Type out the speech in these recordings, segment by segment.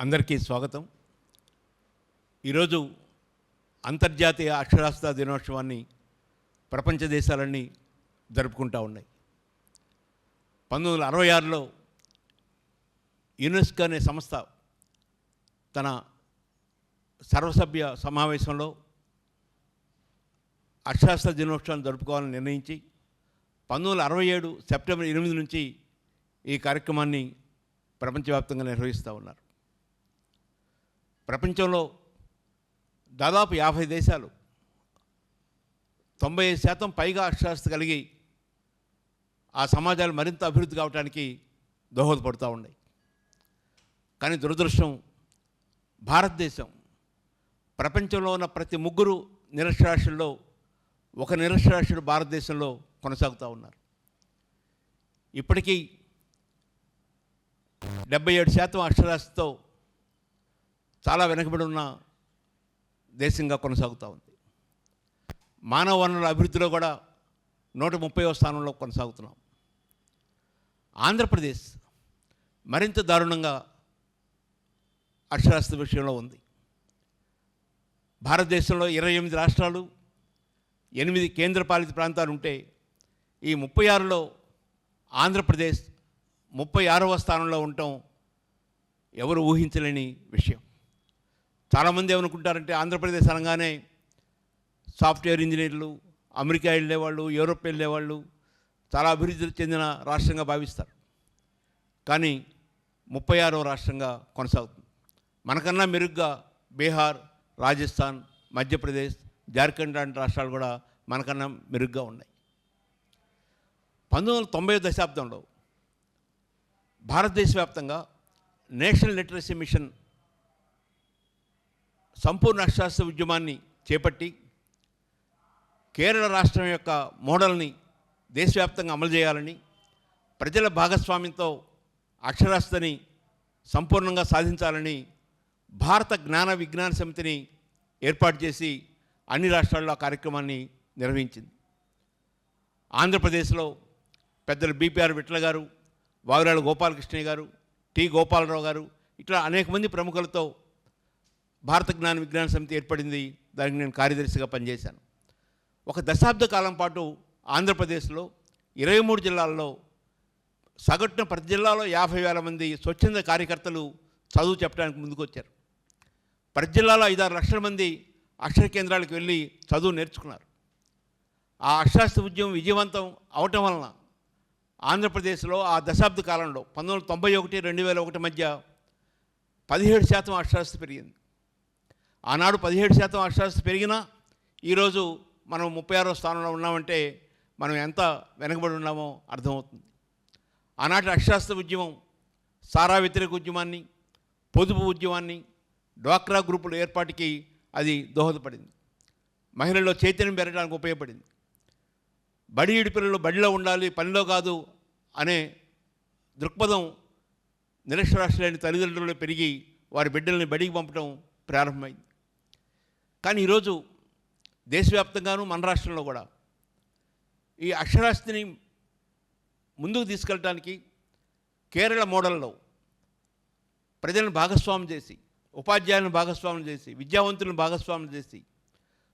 అందరికీ స్వాగతం. ఈరోజు అంతర్జాతీయ అక్షరాస్యత దినోత్సవాన్ని ప్రపంచ దేశాలన్నీ జరుపుకుంటూ ఉన్నాయి. పంతొమ్మిది వందల అరవై ఆరులో యునెస్కో అనే సంస్థ తన సర్వసభ్య సమావేశంలో అక్షరాస్యత దినోత్సవాన్ని జరుపుకోవాలని నిర్ణయించి పంతొమ్మిది వందల అరవై ఏడు సెప్టెంబర్ ఎనిమిది నుంచి ఈ కార్యక్రమాన్ని ప్రపంచవ్యాప్తంగా నిర్వహిస్తూ ఉన్నారు. ప్రపంచంలో దాదాపు యాభై దేశాలు తొంభై ఐదు శాతం పైగా అక్షరాస్యత కలిగి ఆ సమాజాలు మరింత అభివృద్ధి కావడానికి దోహదపడుతూ ఉన్నాయి. కానీ దురదృష్టం భారతదేశం. ప్రపంచంలో ఉన్న ప్రతి ముగ్గురు నిరక్షరాస్యుల్లో ఒక నిరక్షరాస్యుడు భారతదేశంలో కొనసాగుతూ ఉన్నారు. ఇప్పటికీ డెబ్బై ఏడు శాతం అక్షరాస్యతతో చాలా వెనకబడి ఉన్న దేశంగా కొనసాగుతూ ఉంది. మానవ వనరుల అభివృద్ధిలో కూడా నూట ముప్పైవ స్థానంలో కొనసాగుతున్నాం. ఆంధ్రప్రదేశ్ మరింత దారుణంగా అక్షరాస్యత విషయంలో ఉంది. భారతదేశంలో ఇరవై ఎనిమిది రాష్ట్రాలు ఎనిమిది కేంద్రపాలిత ప్రాంతాలు ఉంటే ఈ ముప్పై ఆరులో ఆంధ్రప్రదేశ్ ముప్పై ఆరవ స్థానంలో ఉండటం ఎవరు ఊహించలేని విషయం. చాలామంది ఏమనుకుంటారంటే ఆంధ్రప్రదేశ్ అనగానే సాఫ్ట్వేర్ ఇంజనీర్లు అమెరికా వెళ్ళేవాళ్ళు యూరోప్ వెళ్ళేవాళ్ళు చాలా అభివృద్ధి చెందిన రాష్ట్రంగా భావిస్తారు. కానీ ముప్పై ఆరవ రాష్ట్రంగా కొనసాగుతుంది. మనకన్నా మెరుగ్గా బీహార్ రాజస్థాన్ మధ్యప్రదేశ్ జార్ఖండ్ లాంటి రాష్ట్రాలు కూడా మనకన్నా మెరుగ్గా ఉన్నాయి. పంతొమ్మిది వందల తొంభై దశాబ్దంలో భారతదేశ వ్యాప్తంగా నేషనల్ లిటరసీ మిషన్ సంపూర్ణ అక్షరాస్యత ఉద్యమాన్ని చేపట్టి కేరళ రాష్ట్రం యొక్క మోడల్ని దేశవ్యాప్తంగా అమలు చేయాలని ప్రజల భాగస్వామ్యంతో అక్షరాస్యతని సంపూర్ణంగా సాధించాలని భారత జ్ఞాన విజ్ఞాన సమితిని ఏర్పాటు చేసి అన్ని రాష్ట్రాల్లో ఆ కార్యక్రమాన్ని నిర్వహించింది. ఆంధ్రప్రదేశ్లో పెద్దలు బీపీఆర్ విట్ల గారు వావిరాల గోపాలకృష్ణయ్య గారు టి గోపాలరావు గారు ఇట్లా అనేక మంది ప్రముఖులతో భారత జ్ఞాన విజ్ఞాన సమితి ఏర్పడింది. దానికి నేను కార్యదర్శిగా పనిచేశాను. ఒక దశాబ్ద కాలం పాటు ఆంధ్రప్రదేశ్లో ఇరవై మూడు జిల్లాల్లో సగటున ప్రతి జిల్లాలో యాభై వేల మంది స్వచ్ఛంద కార్యకర్తలు చదువు చెప్పడానికి ముందుకు వచ్చారు ప్రతి జిల్లాలో ఐదారు లక్షల మంది అక్షర కేంద్రాలకు వెళ్ళి చదువు నేర్చుకున్నారు. ఆ అక్షరాస్యత ఉద్యమం విజయవంతం అవటం వలన ఆంధ్రప్రదేశ్లో ఆ దశాబ్ద కాలంలో పంతొమ్మిది వందల తొంభై ఒకటి రెండు వేల ఒకటి మధ్య పదిహేడు శాతం అక్షరాస్యత పెరిగింది. ఆనాడు పదిహేడు శాతం అక్షరాస్యత పెరిగినా ఈరోజు మనం ముప్పై ఆరో స్థానంలో ఉన్నామంటే మనం ఎంత వెనకబడి ఉన్నామో అర్థమవుతుంది. ఆనాటి అక్షరాస్యత ఉద్యమం సారా వ్యతిరేక ఉద్యమాన్ని పొదుపు ఉద్యమాన్ని డ్వాక్రా గ్రూపుల ఏర్పాటుకి అది దోహదపడింది. మహిళల్లో చైతన్యం పెరగడానికి ఉపయోగపడింది. బడి పిల్లలు బడిలో ఉండాలి పనిలో కాదు అనే దృక్పథం నిరక్షరాస్యులైన తల్లిదండ్రులు పెరిగి వారి బిడ్డల్ని బడికి పంపడం ప్రారంభమైంది. కానీ ఈరోజు దేశవ్యాప్తంగాను మన రాష్ట్రంలో కూడా ఈ అక్షరాస్తిని ముందుకు తీసుకెళ్ళటానికి కేరళ మోడల్లో ప్రజలను భాగస్వామ్యం చేసి ఉపాధ్యాయులను భాగస్వామ్యం చేసి విద్యావంతులను భాగస్వామ్యం చేసి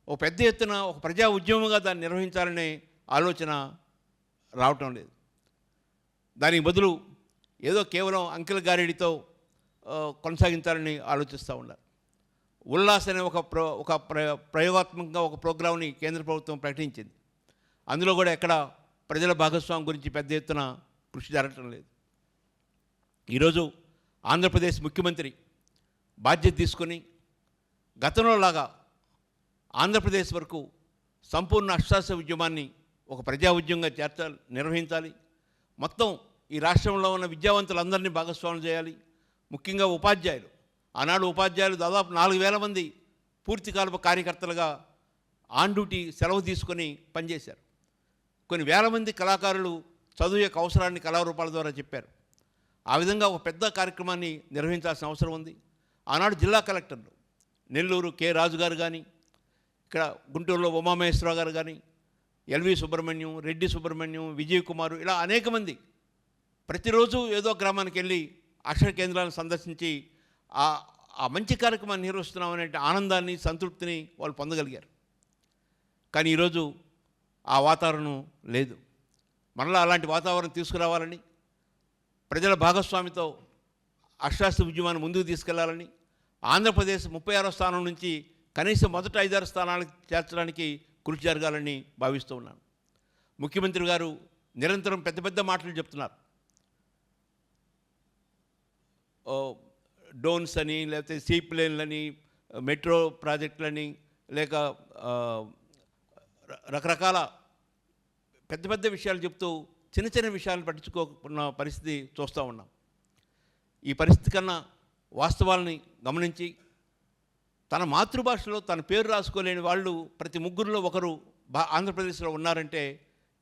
ఒక పెద్ద ఎత్తున ఒక ప్రజా ఉద్యమంగా దాన్ని నిర్వహించాలనే ఆలోచన రావటం లేదు. దానికి బదులు ఏదో కేవలం అంకిల గారిడితో కొనసాగించాలని ఆలోచిస్తూ ఉన్నారు. ఉల్లాస్ అనే ఒక ప్రో ఒక ప్ర- ప్రయోగాత్మకంగా ఒక ప్రోగ్రామ్ని కేంద్ర ప్రభుత్వం ప్రకటించింది. అందులో కూడా ఎక్కడ ప్రజల భాగస్వామ్యం గురించి పెద్ద ఎత్తున కృషి జరగటం లేదు. ఈరోజు ఆంధ్రప్రదేశ్ ముఖ్యమంత్రి బాధ్యత తీసుకొని గతంలో లాగా ఆంధ్రప్రదేశ్ వరకు సంపూర్ణ అక్షరాస్య ఉద్యమాన్ని ఒక ప్రజా ఉద్యమంగా చేర్చాలి నిర్వహించాలి. మొత్తం ఈ రాష్ట్రంలో ఉన్న విద్యావంతులందరినీ భాగస్వామ్యం చేయాలి. ముఖ్యంగా ఉపాధ్యాయులు. ఆనాడు ఉపాధ్యాయులు దాదాపు నాలుగు వేల మంది పూర్తికాల కార్యకర్తలుగా ఆన్ డ్యూటీ సెలవు తీసుకొని పనిచేశారు. కొన్ని వేల మంది కళాకారులు చదువు యొక్క అవసరాన్ని కళారూపాల ద్వారా చెప్పారు. ఆ విధంగా ఒక పెద్ద కార్యక్రమాన్ని నిర్వహించాల్సిన అవసరం ఉంది. ఆనాడు జిల్లా కలెక్టర్లు నెల్లూరు కె రాజు గారు కానీ ఇక్కడ గుంటూరులో ఉమామహేశ్వరరావు గారు కానీ ఎల్వి సుబ్రహ్మణ్యం రెడ్డి సుబ్రహ్మణ్యం విజయ్ కుమారు ఇలా అనేక మంది ప్రతిరోజు ఏదో గ్రామానికి వెళ్ళి అక్షర కేంద్రాలను సందర్శించి ఆ మంచి కార్యక్రమాన్ని నిర్వహిస్తున్నాం అనే ఆనందాన్ని సంతృప్తిని వాళ్ళు పొందగలిగారు. కానీ ఈరోజు ఆ వాతావరణం లేదు. మరలా అలాంటి వాతావరణం తీసుకురావాలని ప్రజల భాగస్వామితో అక్షరాస్యత ఉద్యమాన్ని ముందుకు తీసుకెళ్ళాలని ఆంధ్రప్రదేశ్ ముప్పై ఆరో స్థానం నుంచి కనీసం మొదట ఐదారు స్థానాలకు చేర్చడానికి కృషి జరగాలని భావిస్తూ ఉన్నాను. ముఖ్యమంత్రి గారు నిరంతరం పెద్ద పెద్ద మాటలు చెప్తున్నారు. డోన్స్ అని లేకపోతే సీ ప్లేన్లని మెట్రో ప్రాజెక్టులని లేక రకరకాల పెద్ద పెద్ద విషయాలు చెప్తూ చిన్న చిన్న విషయాలు పట్టించుకోకున్న పరిస్థితి చూస్తూ ఉన్నాం. ఈ పరిస్థితి కన్నా వాస్తవాలని గమనించి తన మాతృభాషలో తన పేరు రాసుకోలేని వాళ్ళు ప్రతి ముగ్గురులో ఒకరు బా ఆంధ్రప్రదేశ్లో ఉన్నారంటే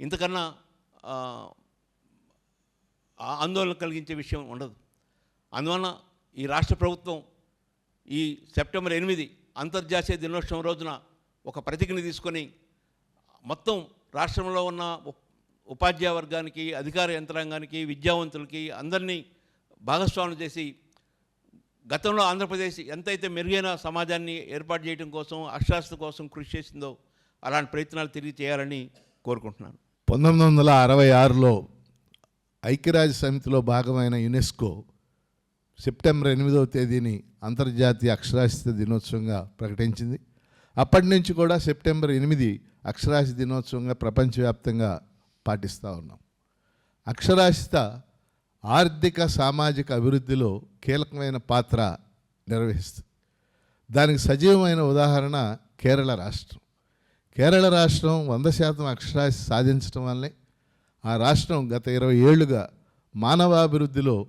ఇంతకన్నా ఆందోళన కలిగించే విషయం ఉండదు. అందువలన ఈ రాష్ట్ర ప్రభుత్వం ఈ సెప్టెంబర్ ఎనిమిది అంతర్జాతీయ దినోత్సవం రోజున ఒక ప్రతిజ్ఞ తీసుకొని మొత్తం రాష్ట్రంలో ఉన్న ఉపాధ్యాయ వర్గానికి అధికార యంత్రాంగానికి విద్యావంతులకి అందరినీ భాగస్వాములు చేసి గతంలో ఆంధ్రప్రదేశ్ ఎంతైతే మెరుగైన సమాజాన్ని ఏర్పాటు చేయడం కోసం అక్షరాస్యత కోసం కృషి చేసిందో అలాంటి ప్రయత్నాలు తిరిగి చేయాలని కోరుకుంటున్నాను. పంతొమ్మిది వందల అరవై ఆరులో ఐక్యరాజ్య సమితిలో భాగమైన యునెస్కో సెప్టెంబర్ ఎనిమిదవ తేదీని అంతర్జాతీయ అక్షరాస్యత దినోత్సవంగా ప్రకటించింది. అప్పటి నుంచి కూడా సెప్టెంబర్ ఎనిమిది అక్షరాస్యత దినోత్సవంగా ప్రపంచవ్యాప్తంగా పాటిస్తూ ఉన్నాం. అక్షరాస్యత ఆర్థిక సామాజిక అభివృద్ధిలో కీలకమైన పాత్ర నిర్వహిస్తుంది. దానికి సజీవమైన ఉదాహరణ కేరళ రాష్ట్రం. కేరళ రాష్ట్రం వంద శాతం అక్షరాస్యత సాధించడం వల్లే ఆ రాష్ట్రం గత ఇరవై ఏళ్ళుగా మానవాభివృద్ధిలో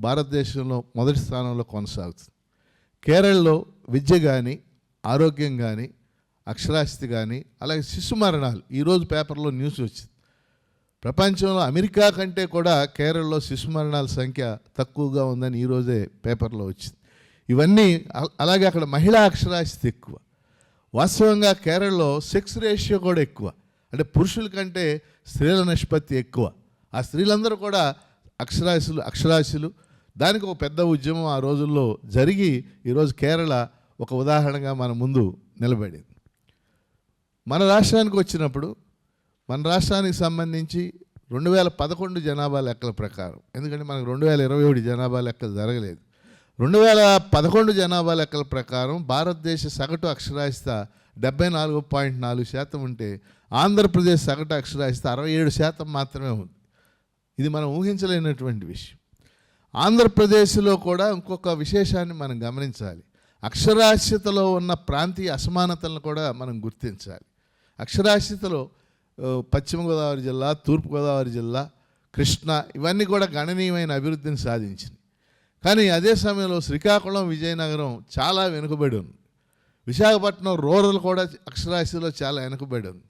భారతదేశంలో మొదటి స్థానంలో కొనసాగుతుంది. కేరళలో విద్య కానీ ఆరోగ్యం కానీ అక్షరాస్యత కానీ అలాగే శిశు మరణాలు ఈరోజు పేపర్లో న్యూస్ వచ్చింది. ప్రపంచంలో అమెరికా కంటే కూడా కేరళలో శిశు మరణాల సంఖ్య తక్కువగా ఉందని ఈరోజే పేపర్లో వచ్చింది. ఇవన్నీ అలాగే అక్కడ మహిళా అక్షరాస్యత ఎక్కువ. వాస్తవంగా కేరళలో సెక్స్ రేషియో కూడా ఎక్కువ. అంటే పురుషుల కంటే స్త్రీల నిష్పత్తి ఎక్కువ. ఆ స్త్రీలందరూ కూడా అక్షరాస్యులు అక్షరాస్యులు దానికి ఒక పెద్ద ఉద్యమం ఆ రోజుల్లో జరిగి ఈరోజు కేరళ ఒక ఉదాహరణగా మన ముందు నిలబడింది. మన రాష్ట్రానికి వచ్చినప్పుడు మన రాష్ట్రానికి సంబంధించి రెండు వేల పదకొండు జనాభా లెక్కల ప్రకారం ఎందుకంటే మనకు రెండు వేల ఇరవై ఒకటి జనాభా లెక్కలు జరగలేదు. రెండు వేల పదకొండు జనాభా లెక్కల ప్రకారం భారతదేశ సగటు అక్షరాస్యత డెబ్బై నాలుగు పాయింట్ నాలుగు శాతం ఉంటే ఆంధ్రప్రదేశ్ సగటు అక్షరాస్యత అరవై ఏడు శాతం మాత్రమే ఉంది. ఇది మనం ఊహించలేనటువంటి విషయం. ఆంధ్రప్రదేశ్లో కూడా ఇంకొక విశేషాన్ని మనం గమనించాలి. అక్షరాస్యతలో ఉన్న ప్రాంతీయ అసమానతలను కూడా మనం గుర్తించాలి. అక్షరాస్యతలో పశ్చిమ గోదావరి జిల్లా తూర్పుగోదావరి జిల్లా కృష్ణా ఇవన్నీ కూడా గణనీయమైన అభివృద్ధిని సాధించింది. కానీ అదే సమయంలో శ్రీకాకుళం విజయనగరం చాలా వెనుకబడి ఉంది. విశాఖపట్నం రూరల్ కూడా అక్షరాస్యతలో చాలా వెనుకబడి ఉంది.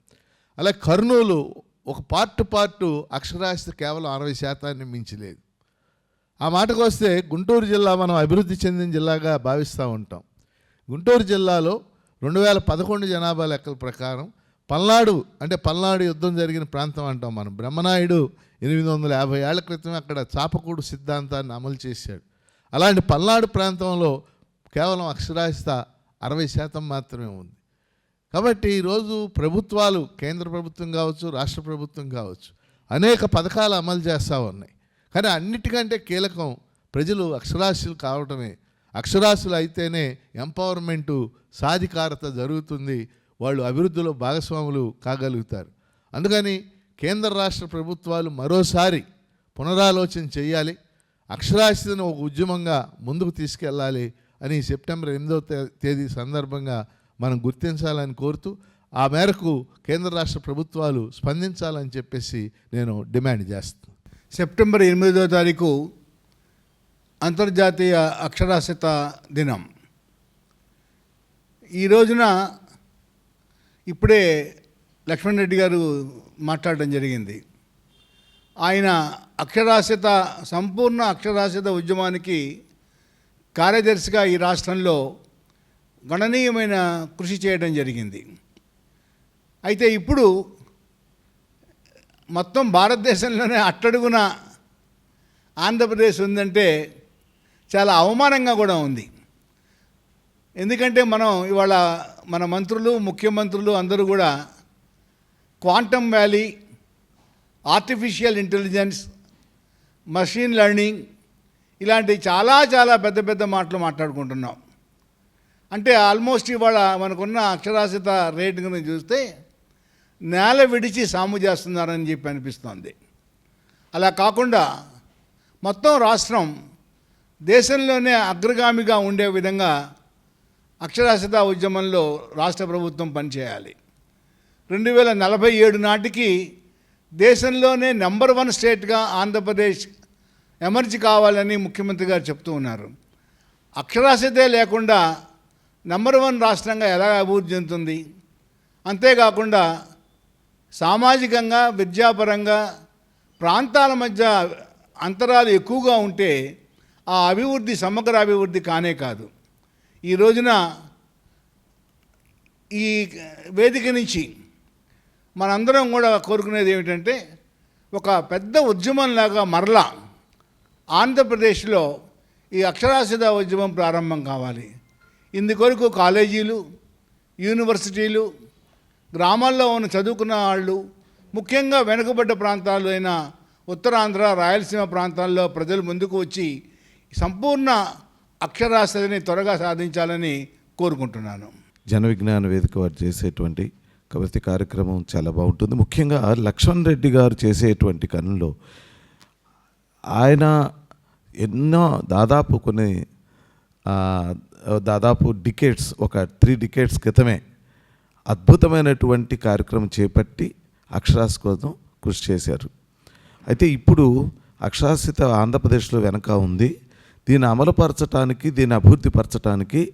అలాగే కర్నూలు ఒక పార్ట్ పార్టు అక్షరాస్యత కేవలం అరవై శాతాన్ని మించలేదు. ఆ మాటకు వస్తే గుంటూరు జిల్లా మనం అభివృద్ధి చెందిన జిల్లాగా భావిస్తూ ఉంటాం. గుంటూరు జిల్లాలో రెండు వేల పదకొండు జనాభా లెక్కల ప్రకారం పల్నాడు అంటే పల్నాడు యుద్ధం జరిగిన ప్రాంతం అంటాం మనం. బ్రహ్మనాయుడు ఎనిమిది వందల యాభై ఏళ్ళ క్రితం అక్కడ చాపకూడు సిద్ధాంతాన్ని అమలు చేశాడు. అలాంటి పల్నాడు ప్రాంతంలో కేవలం అక్షరాస్యత అరవై శాతం మాత్రమే ఉంది. కాబట్టి ఈరోజు ప్రభుత్వాలు కేంద్ర ప్రభుత్వం కావచ్చు రాష్ట్ర ప్రభుత్వం కావచ్చు అనేక పథకాలు అమలు చేస్తూ ఉన్నాయి. కానీ అన్నిటికంటే కీలకం ప్రజలు అక్షరాస్యులు కావటమే. అక్షరాస్యులు అయితేనే ఎంపవర్మెంటు సాధికారత జరుగుతుంది. వాళ్ళు అభివృద్ధిలో భాగస్వాములు కాగలుగుతారు. అందుకని కేంద్ర రాష్ట్ర ప్రభుత్వాలు మరోసారి పునరాలోచన చేయాలి. అక్షరాస్యతను ఒక ఉద్యమంగా ముందుకు తీసుకెళ్ళాలి అని సెప్టెంబర్ ఎనిమిదవ తేదీ సందర్భంగా మనం గుర్తించాలని కోరుతూ ఆ మేరకు కేంద్ర రాష్ట్ర ప్రభుత్వాలు స్పందించాలని చెప్పేసి నేను డిమాండ్ చేస్తాను సెప్టెంబర్ ఎనిమిదో తారీఖు అంతర్జాతీయ అక్షరాస్యత దినం. ఈ రోజున ఇప్పుడే లక్ష్మణ్ రెడ్డి గారు మాట్లాడడం జరిగింది. ఆయన అక్షరాస్యత సంపూర్ణ అక్షరాస్యత ఉద్యమానికి కార్యదర్శిగా ఈ రాష్ట్రంలో గణనీయమైన కృషి చేయడం జరిగింది. అయితే ఇప్పుడు మొత్తం భారతదేశంలోనే అట్టడుగున ఆంధ్రప్రదేశ్ ఉందంటే చాలా అవమానంగా కూడా ఉంది. ఎందుకంటే మనం ఇవాళ మన మంత్రులు ముఖ్యమంత్రులు అందరూ కూడా quantum valley artificial intelligence machine learning ఇలాంటి చాలా చాలా పెద్ద పెద్ద మాటలు మాట్లాడుకుంటున్నాం. అంటే ఆల్మోస్ట్ ఇవాళ మనకున్న అక్షరాస్యత రేట్ చూస్తే నేల విడిచి సాము చేస్తున్నారని చెప్పి అనిపిస్తోంది. అలా కాకుండా మొత్తం రాష్ట్రం దేశంలోనే అగ్రగామిగా ఉండే విధంగా అక్షరాస్యత ఉద్యమంలో రాష్ట్ర ప్రభుత్వం పనిచేయాలి. రెండు వేల నలభై ఏడు నాటికి దేశంలోనే నెంబర్ వన్ స్టేట్గా ఆంధ్రప్రదేశ్ ఎమర్జీ కావాలని ముఖ్యమంత్రి గారు చెప్తూ ఉన్నారు. అక్షరాస్యతే లేకుండా నెంబర్ వన్ రాష్ట్రంగా ఎలా అభివృద్ధి చెందుతుంది? అంతేకాకుండా సామాజికంగా విద్యాపరంగా ప్రాంతాల మధ్య అంతరాలు ఎక్కువగా ఉంటే ఆ అభివృద్ధి సమగ్ర అభివృద్ధి కానే కాదు. ఈ రోజున ఈ వేదిక నుంచి మనందరం కూడా కోరుకునేది ఏమిటంటే ఒక పెద్ద ఉద్యమంలాగా మరలా ఆంధ్రప్రదేశ్లో ఈ అక్షరాస్యత ఉద్యమం ప్రారంభం కావాలి. ఇందుకొరకు కాలేజీలు యూనివర్సిటీలు గ్రామాల్లో ఉన్న చదువుకున్న వాళ్ళు ముఖ్యంగా వెనుకబడ్డ ప్రాంతాలు అయిన ఉత్తరాంధ్ర రాయలసీమ ప్రాంతాల్లో ప్రజలు ముందుకు వచ్చి సంపూర్ణ అక్షరాస్యతని త్వరగా సాధించాలని కోరుకుంటున్నాను. జన విజ్ఞాన వేదిక వారు చేసేటువంటి కవిత కార్యక్రమం చాలా బాగుంటుంది. ముఖ్యంగా లక్ష్మణ్ రెడ్డి గారు చేసేటువంటి కనుల్లో ఆయన ఎన్నో దాదాపు కొన్ని దాదాపు డికేట్స్ ఒక త్రీ డికేట్స్ క్రితమే అద్భుతమైనటువంటి కార్యక్రమం చేపట్టి అక్షరాస్ కోసం కృషి చేశారు. అయితే ఇప్పుడు అక్షరాస్యత ఆంధ్రప్రదేశ్లో వెనక ఉంది. దీన్ని అమలుపరచడానికి దీన్ని అభివృద్ధిపరచడానికి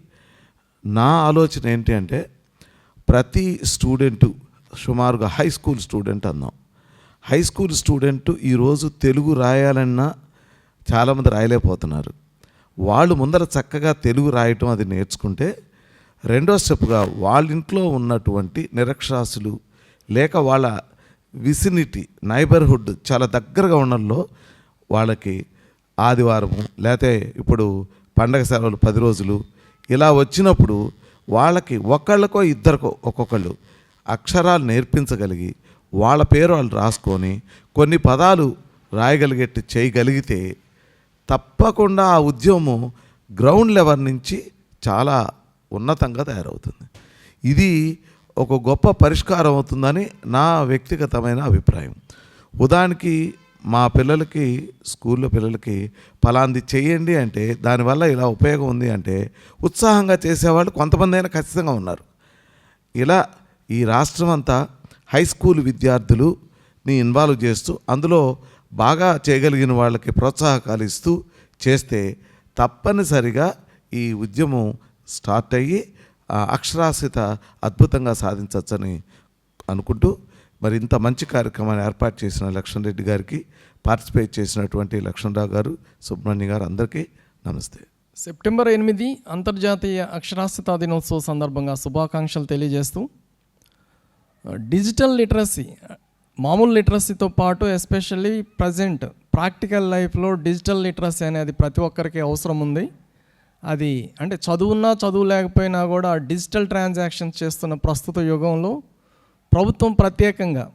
నా ఆలోచన ఏంటి అంటే ప్రతి స్టూడెంటు సుమారుగా హై స్కూల్ స్టూడెంట్ అన్నాం. హై స్కూల్ స్టూడెంట్ ఈరోజు తెలుగు రాయాలన్నా చాలామంది రాయలేకపోతున్నారు. వాళ్ళు ముందర చక్కగా తెలుగు రాయటం అది నేర్చుకుంటే రెండో స్టెప్గా వాళ్ళ ఇంట్లో ఉన్నటువంటి నిరక్షరాస్యులు లేక వాళ్ళ విసినిటీ నైబర్హుడ్ చాలా దగ్గరగా ఉండడంలో వాళ్ళకి ఆదివారము లేకపోతే ఇప్పుడు పండగ సెలవులు పది రోజులు ఇలా వచ్చినప్పుడు వాళ్ళకి ఒకళ్ళకో ఇద్దరికో ఒక్కొక్కళ్ళు అక్షరాలు నేర్పించగలిగి వాళ్ళ పేరు వాళ్ళు రాసుకొని కొన్ని పదాలు రాయగలిగేట్టు చేయగలిగితే తప్పకుండా ఆ ఉద్యమం గ్రౌండ్ లెవెల్ నుంచి చాలా ఉన్నతంగా తయారవుతుంది. ఇది ఒక గొప్ప పరిష్కారం అవుతుందని నా వ్యక్తిగతమైన అభిప్రాయం. ఉదాహరణకి మా పిల్లలకి స్కూల్లో పిల్లలకి ఫలాంది చేయండి అంటే దానివల్ల ఇలా ఉపయోగం ఉంది అంటే ఉత్సాహంగా చేసేవాళ్ళు కొంతమంది అయినా ఖచ్చితంగా ఉన్నారు. ఇలా ఈ రాష్ట్రం అంతా హై స్కూల్ విద్యార్థులుని ఇన్వాల్వ్ చేస్తూ అందులో బాగా చేయగలిగిన వాళ్ళకి ప్రోత్సాహకాలు ఇస్తూ చేస్తే తప్పనిసరిగా ఈ ఉద్యమం స్టార్ట్ అయ్యి అక్షరాస్యత అద్భుతంగా సాధించవచ్చని అనుకుంటూ మరి ఇంత మంచి కార్యక్రమాన్ని ఏర్పాటు చేసిన లక్ష్మణ్ రెడ్డి గారికి పార్టిసిపేట్ చేసినటువంటి లక్ష్మణరావు గారు సుబ్రహ్మణ్య గారు అందరికీ నమస్తే. సెప్టెంబర్ ఎనిమిది అంతర్జాతీయ అక్షరాస్యత దినోత్సవ సందర్భంగా శుభాకాంక్షలు తెలియజేస్తూ డిజిటల్ లిటరసీ మామూలు లిటరసీతో పాటు ఎస్పెషల్లీ ప్రజెంట్ ప్రాక్టికల్ లైఫ్లో డిజిటల్ లిటరసీ అనేది ప్రతి ఒక్కరికి అవసరం ఉంది. అది అంటే చదువున్నా చదువు లేకపోయినా కూడా డిజిటల్ ట్రాన్సాక్షన్స్ చేస్తున్న ప్రస్తుత యుగంలో ప్రభుత్వం ప్రత్యేకంగా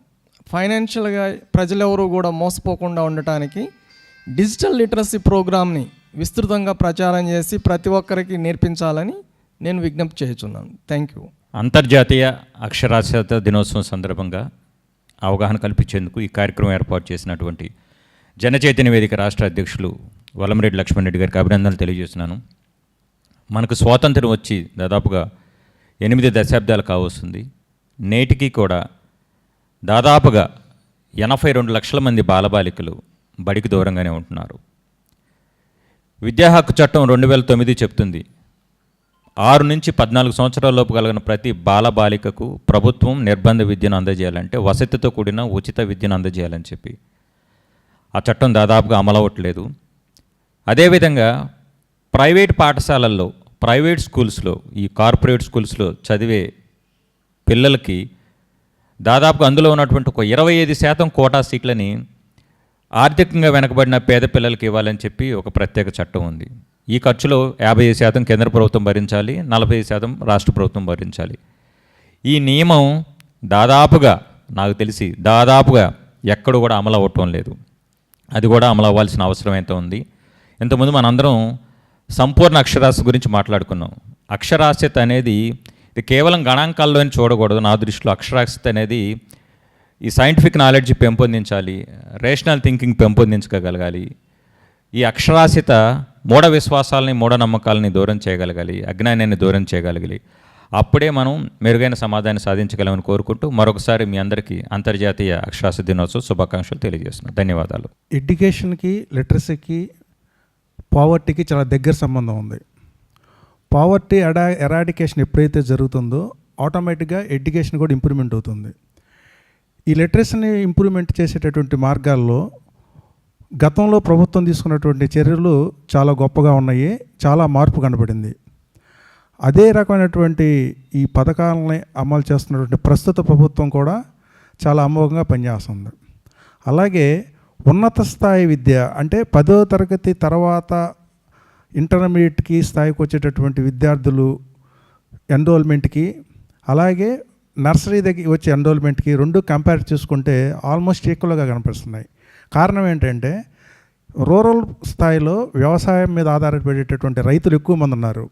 ఫైనాన్షియల్గా ప్రజలెవరూ కూడా మోసపోకుండా ఉండటానికి డిజిటల్ లిటరసీ ప్రోగ్రామ్ని విస్తృతంగా ప్రచారం చేసి ప్రతి ఒక్కరికి నేర్పించాలని నేను విజ్ఞప్తి చేస్తున్నాను. థ్యాంక్ యూ అంతర్జాతీయ అక్షరాస్యత దినోత్సవం సందర్భంగా అవగాహన కల్పించేందుకు ఈ కార్యక్రమం ఏర్పాటు చేసినటువంటి జనచైతన్య వేదిక రాష్ట్ర అధ్యక్షులు వల్లమరెడ్డి లక్ష్మణ్ రెడ్డి గారికి అభినందనలు తెలియజేస్తున్నాను. మనకు స్వాతంత్రం వచ్చి దాదాపుగా ఎనిమిది దశాబ్దాలు కావస్తుంది. నేటికి కూడా దాదాపుగా ఎనభై రెండు లక్షల మంది బాలబాలికలు బడికి దూరంగానే ఉంటున్నారు. విద్యా హక్కు చట్టం రెండు వేల తొమ్మిది చెప్తుంది ఆరు నుంచి పద్నాలుగు సంవత్సరాలలోపు కలిగిన ప్రతి బాలబాలికకు ప్రభుత్వం నిర్బంధ విద్యను అందజేయాలంటే వసతితో కూడిన ఉచిత విద్యను అందజేయాలని చెప్పి. ఆ చట్టం దాదాపుగా అమలవట్లేదు అదేవిధంగా ప్రైవేట్ పాఠశాలల్లో ప్రైవేట్ స్కూల్స్లో ఈ కార్పొరేట్ స్కూల్స్లో చదివే పిల్లలకి దాదాపుగా అందులో ఉన్నటువంటి ఒక ఇరవై ఐదు శాతం కోటా సీట్లని ఆర్థికంగా వెనకబడిన పేద పిల్లలకి ఇవ్వాలని చెప్పి ఒక ప్రత్యేక చట్టం ఉంది. ఈ ఖర్చులో యాభై శాతం కేంద్ర ప్రభుత్వం భరించాలి నలభై శాతం రాష్ట్ర ప్రభుత్వం భరించాలి. ఈ నియమం దాదాపుగా నాకు తెలిసి దాదాపుగా ఎక్కడ కూడా అమలు అవ్వటం లేదు. అది కూడా అమలు అవ్వాల్సిన అవసరం అయితే ఉంది. ఇంతకుముందు మనందరం సంపూర్ణ అక్షరాస్యత గురించి మాట్లాడుకున్నాం. అక్షరాస్యత అనేది ఇది కేవలం గణాంకాల్లోనే చూడకూడదు. నా దృష్టిలో అక్షరాస్యత అనేది ఈ సైంటిఫిక్ నాలెడ్జ్ పెంపొందించాలి రేషనల్ థింకింగ్ పెంపొందించగలగాలి ఈ అక్షరాస్యత మూఢ విశ్వాసాలని మూఢనమ్మకాలని దూరం చేయగలగాలి అజ్ఞానాన్ని దూరం చేయగలగాలి. అప్పుడే మనం మెరుగైన సమాధానం సాధించగలమని కోరుకుంటూ మరొకసారి మీ అందరికీ అంతర్జాతీయ అక్షరాస్యత దినోత్సవ శుభాకాంక్షలు తెలియజేస్తున్నాను ధన్యవాదాలు. ఎడ్యుకేషన్కి లిటరసీకి పావర్టీకి చాలా దగ్గర సంబంధం ఉంది. పావర్టీ ఎడా ఎరాడికేషన్ ఎప్పుడైతే జరుగుతుందో ఆటోమేటిక్గా ఎడ్యుకేషన్ కూడా ఇంప్రూవ్మెంట్ అవుతుంది. ఈ లిటరసీని ఇంప్రూవ్మెంట్ చేసేటటువంటి మార్గాల్లో గతంలో ప్రభుత్వం తీసుకున్నటువంటి చర్యలు చాలా గొప్పగా ఉన్నాయి చాలా మార్పు కనబడింది. అదే రకమైనటువంటి ఈ పథకాలని అమలు చేస్తున్నటువంటి ప్రస్తుత ప్రభుత్వం కూడా చాలా అమోఘంగా పనిచేస్తుంది. అలాగే ఉన్నత స్థాయి విద్య అంటే పదో తరగతి తర్వాత ఇంటర్మీడియట్కి స్థాయికి వచ్చేటటువంటి విద్యార్థులు ఎన్రోల్మెంట్కి అలాగే నర్సరీ దగ్గర వచ్చే ఎన్రోల్మెంట్కి రెండు కంపేర్ చేసుకుంటే ఆల్మోస్ట్ ఈక్వల్గా కనిపిస్తున్నాయి. కారణం ఏంటంటే రూరల్ స్థాయిలో వ్యవసాయం మీద ఆధారపడేటటువంటి రైతులు ఎక్కువ మంది ఉన్నారు.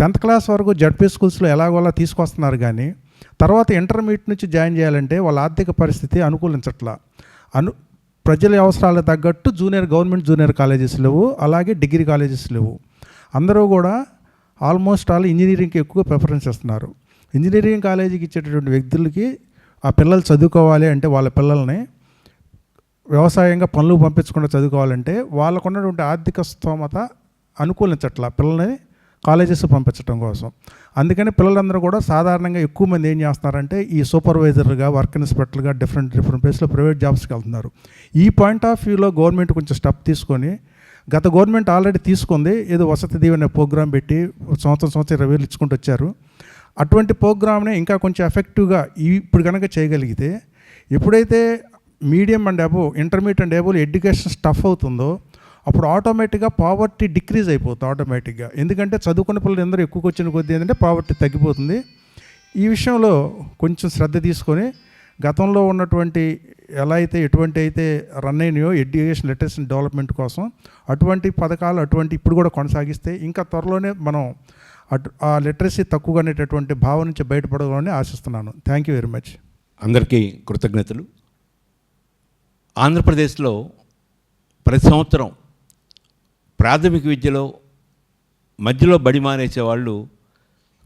టెన్త్ క్లాస్ వరకు జడ్పీ స్కూల్స్లో ఎలాగోలా తీసుకొస్తున్నారు కానీ తర్వాత ఇంటర్మీడియట్ నుంచి జాయిన్ చేయాలంటే వాళ్ళ ఆర్థిక పరిస్థితి అనుకూలించట్లా. అను ప్రజల అవసరాలకు తగ్గట్టు జూనియర్ గవర్నమెంట్ జూనియర్ కాలేజెస్ లేవు అలాగే డిగ్రీ కాలేజెస్ లేవు. అందరూ కూడా ఆల్మోస్ట్ ఆల్ ఇంజనీరింగ్కి ఎక్కువ ప్రిఫరెన్స్ ఇస్తున్నారు. ఇంజనీరింగ్ కాలేజీకి ఇచ్చేటటువంటి వ్యక్తులకి ఆ పిల్లలు చదువుకోవాలి అంటే వాళ్ళ పిల్లల్ని వ్యవసాయంగా పనులు పంపించకుండా చదువుకోవాలంటే వాళ్ళకు ఉన్నటువంటి ఆర్థిక స్తోమత అనుకూలించట్ల. పిల్లల్ని కాలేజెస్ పంపించడం కోసం. అందుకని పిల్లలందరూ కూడా సాధారణంగా ఎక్కువ మంది ఏం చేస్తున్నారంటే ఈ సూపర్వైజర్గా వర్క్ ఇన్స్పెక్టర్గా డిఫరెంట్ డిఫరెంట్ ప్లేస్లో ప్రైవేట్ జాబ్స్కి వెళ్తున్నారు. ఈ పాయింట్ ఆఫ్ వ్యూలో గవర్నమెంట్ కొంచెం స్టెప్ తీసుకొని గత గవర్నమెంట్ ఆల్రెడీ తీసుకుంది ఏదో వసతి దీవెన ప్రోగ్రాం పెట్టి సంవత్సరం సంవత్సరం ఇరవై వేలు ఇచ్చుకుంటూ వచ్చారు. అటువంటి ప్రోగ్రామ్ని ఇంకా కొంచెం ఎఫెక్టివ్గా ఇప్పుడు కనుక చేయగలిగితే ఎప్పుడైతే medium and above intermediate and above education stuff అవుతుందో అప్పుడు ఆటోమేటిక్గా పావర్టీ డిక్రీజ్ అయిపోతుంది ఆటోమేటిక్గా ఎందుకంటే చదువుకున్న పిల్లలు అందరూ ఎక్కువకి వచ్చిన కొద్దీ ఏంటంటే పావర్టీ తగ్గిపోతుంది. ఈ విషయంలో కొంచెం శ్రద్ధ తీసుకొని గతంలో ఉన్నటువంటి ఎలా అయితే ఎటువంటి అయితే రన్ అయినాయో ఎడ్యుకేషన్ లిటరసీ డెవలప్మెంట్ కోసం అటువంటి పథకాలు అటువంటి ఇప్పుడు కూడా కొనసాగిస్తే ఇంకా త్వరలోనే మనం అటు ఆ లిటరసీ తక్కువగా అనేటటువంటి భావం నుంచి బయటపడాలని ఆశిస్తున్నాను. థ్యాంక్ యూ వెరీ మచ్ అందరికీ కృతజ్ఞతలు. ఆంధ్రప్రదేశ్లో ప్రతి సంవత్సరం ప్రాథమిక విద్యలో మధ్యలో బడి మానేసే వాళ్ళు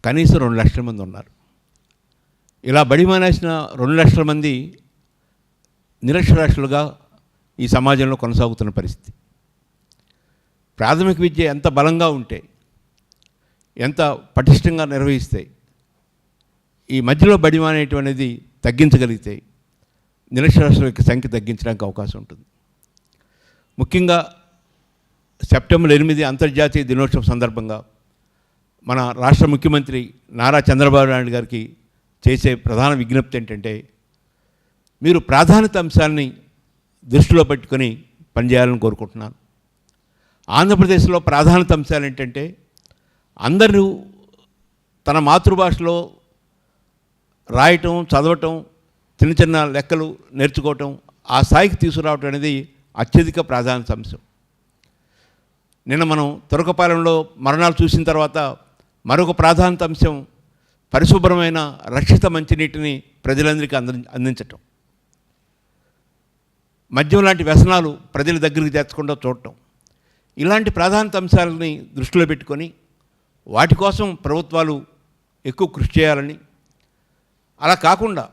కనీసం రెండు లక్షల మంది ఉన్నారు. ఇలా బడి మానేసిన రెండు లక్షల మంది నిరక్షరాస్యులుగా ఈ సమాజంలో కొనసాగుతున్న పరిస్థితి. ప్రాథమిక విద్య ఎంత బలంగా ఉంటే ఎంత పటిష్టంగా నిర్వహిస్తే ఈ మధ్యలో బడి మానేటువంటిది తగ్గించగలిగితే నిరక్షరాస్యుల సంఖ్య తగ్గించడానికి అవకాశం ఉంటుంది. ముఖ్యంగా సెప్టెంబర్ ఎనిమిది అంతర్జాతీయ దినోత్సవం సందర్భంగా మన రాష్ట్ర ముఖ్యమంత్రి నారా చంద్రబాబు నాయుడు గారికి చేసే ప్రధాన విజ్ఞప్తి ఏంటంటే మీరు ప్రాధాన్యత అంశాలని దృష్టిలో పెట్టుకొని పనిచేయాలని కోరుకుంటున్నాను. ఆంధ్రప్రదేశ్లో ప్రాధాన్యత అంశాలు ఏంటంటే అందరూ తన మాతృభాషలో రాయటం చదవటం చిన్న చిన్న లెక్కలు నేర్చుకోవటం ఆ స్థాయికి తీసుకురావటం అనేది అత్యధిక ప్రాధాన్యత అంశం. నిన్న మనం తురకపాలెంలో మరణాలు చూసిన తర్వాత మరొక ప్రాధాన్యత అంశం పరిశుభ్రమైన రక్షిత మంచినీటిని ప్రజలందరికీ అంద అందించటం. మద్యం లాంటి వ్యసనాలు ప్రజల దగ్గరికి తెచ్చకుండా చూడటం. ఇలాంటి ప్రాధాన్యత అంశాలని దృష్టిలో పెట్టుకొని వాటి కోసం ప్రభుత్వాలు ఎక్కువ కృషి చేయాలని. అలా కాకుండా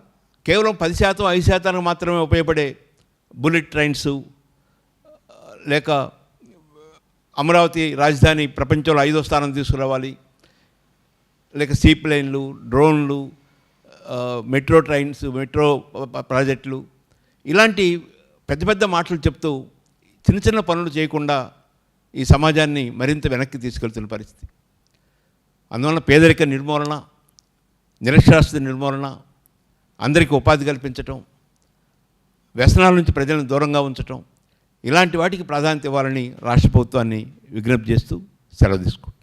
కేవలం పది శాతం ఐదు శాతానికి మాత్రమే ఉపయోగపడే బుల్లెట్ ట్రైన్స్ లేక అమరావతి రాజధాని ప్రపంచంలో ఐదో స్థానం తీసుకురావాలి. లేక సీ ప్లేన్లు డ్రోన్లు మెట్రో ట్రైన్స్ మెట్రో ప్రాజెక్టులు ఇలాంటి పెద్ద పెద్ద మాటలు చెప్తూ చిన్న చిన్న పనులు చేయకుండా ఈ సమాజాన్ని మరింత వెనక్కి తీసుకెళ్తున్న పరిస్థితి. అందువలన పేదరిక నిర్మూలన నిరక్షరాస్యత నిర్మూలన అందరికీ ఉపాధి కల్పించటం వ్యసనాల నుంచి ప్రజలను దూరంగా ఉంచటం ఇలాంటి వాటికి ప్రాధాన్యత ఇవ్వాలని రాష్ట్ర ప్రభుత్వాన్ని విజ్ఞప్తి చేస్తూ సెలవు తీసుకుంటాం